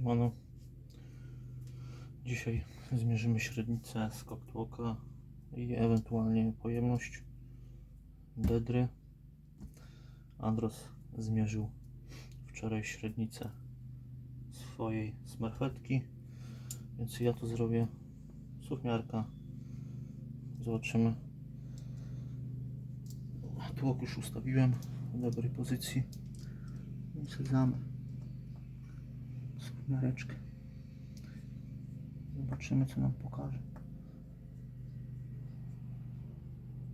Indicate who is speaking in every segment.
Speaker 1: Siemano. Dzisiaj zmierzymy średnicę Skocktłoka i ewentualnie pojemność Dedry. Andros zmierzył wczoraj średnicę swojej smerfetki, więc ja to zrobię suchmiarka. Zobaczymy. Tłok już ustawiłem w dobrej pozycji. I Suchmiareczkę. Zobaczymy co nam pokaże.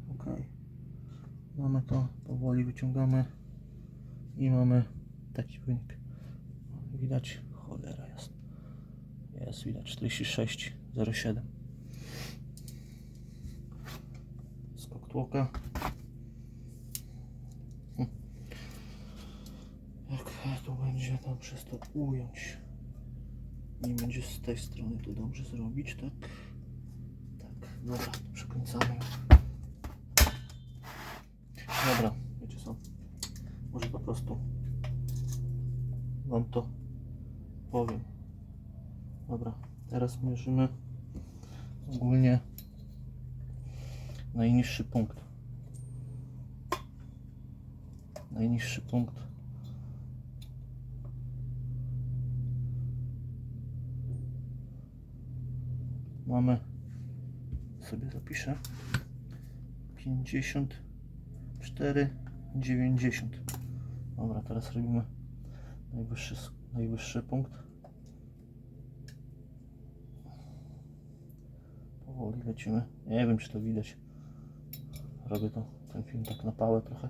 Speaker 1: Ok. Mamy to, powoli wyciągamy i mamy taki wynik. Widać, cholera jest. Jest, widać 46,07. Skok tłoka. Hm. Jak to będzie dobrze to ująć? Nie będzie z tej strony to dobrze zrobić, tak? Tak, dobra, przekręcamy. Dobra, wiecie co? Może po prostu Wam to powiem. Dobra, teraz mierzymy ogólnie najniższy punkt. Najniższy punkt mamy. Sobie zapiszę. 54 90 dobra teraz robimy najwyższy, najwyższy punkt. Powoli lecimy. Nie wiem czy to widać. Robię to ten film tak na pałę trochę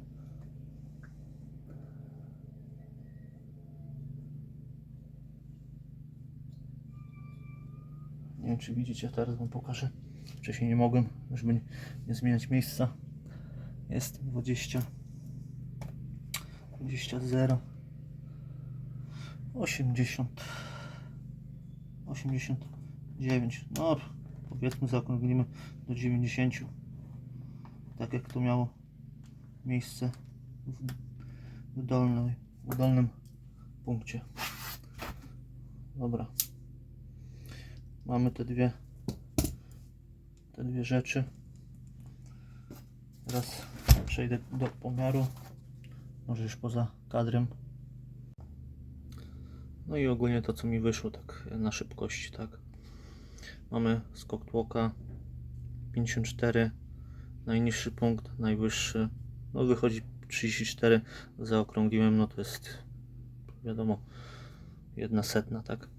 Speaker 1: wiem czy widzicie, teraz wam pokażę. Wcześniej nie mogłem, żeby nie, nie zmieniać miejsca. Jest 20 20 0 80 89 no powiedzmy zaokrąglimy do 90 tak jak to miało miejsce w, w, dolnej, w dolnym punkcie dobra mamy te dwie te dwie rzeczy. Teraz przejdę do pomiaru. Może już poza kadrem. No i ogólnie to co mi wyszło tak na szybkości tak. Mamy skok tłoka 54 najniższy punkt najwyższy. No wychodzi 34 zaokrągliłem no to jest wiadomo jedna setna tak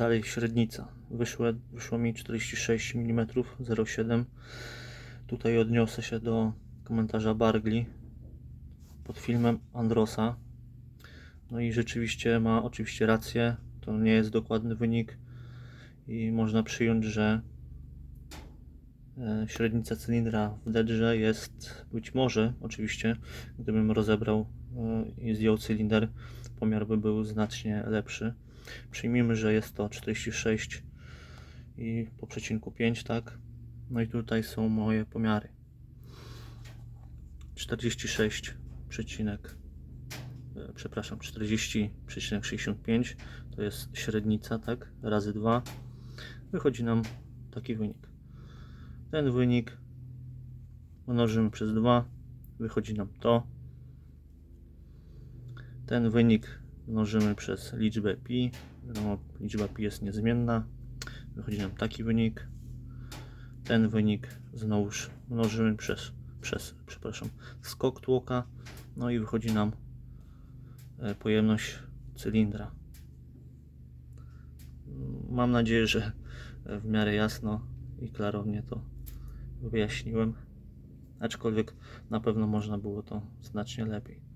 Speaker 1: Dalej średnica. Wyszło, wyszło mi 46 mm 0,7. Tutaj odniosę się do komentarza Bargli pod filmem Androsa. No i rzeczywiście ma oczywiście rację. To nie jest dokładny wynik i można przyjąć, że e, średnica cylindra w dedrze jest być może, oczywiście, gdybym rozebrał e, i zdjął cylinder, pomiar by był znacznie lepszy. Przyjmijmy, że jest to 46 i po przecinku 5, tak? No i tutaj są moje pomiary. 46 przecinek, e, przepraszam, 40,65 to jest średnica, tak? Razy 2. Wychodzi nam taki wynik. Ten wynik mnożymy przez 2, wychodzi nam to. Ten wynik mnożymy przez liczbę pi. Wiadomo, liczba pi jest niezmienna. Wychodzi nam taki wynik. Ten wynik znowuż mnożymy przez, przez przepraszam, skok tłoka. No i wychodzi nam e, pojemność cylindra. Mam nadzieję, że w miarę jasno i klarownie to wyjaśniłem. Aczkolwiek na pewno można było to znacznie lepiej.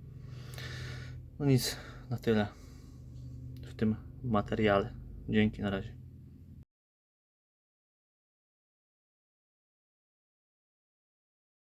Speaker 1: No nic, na tyle w tym materiale. Dzięki, na razie.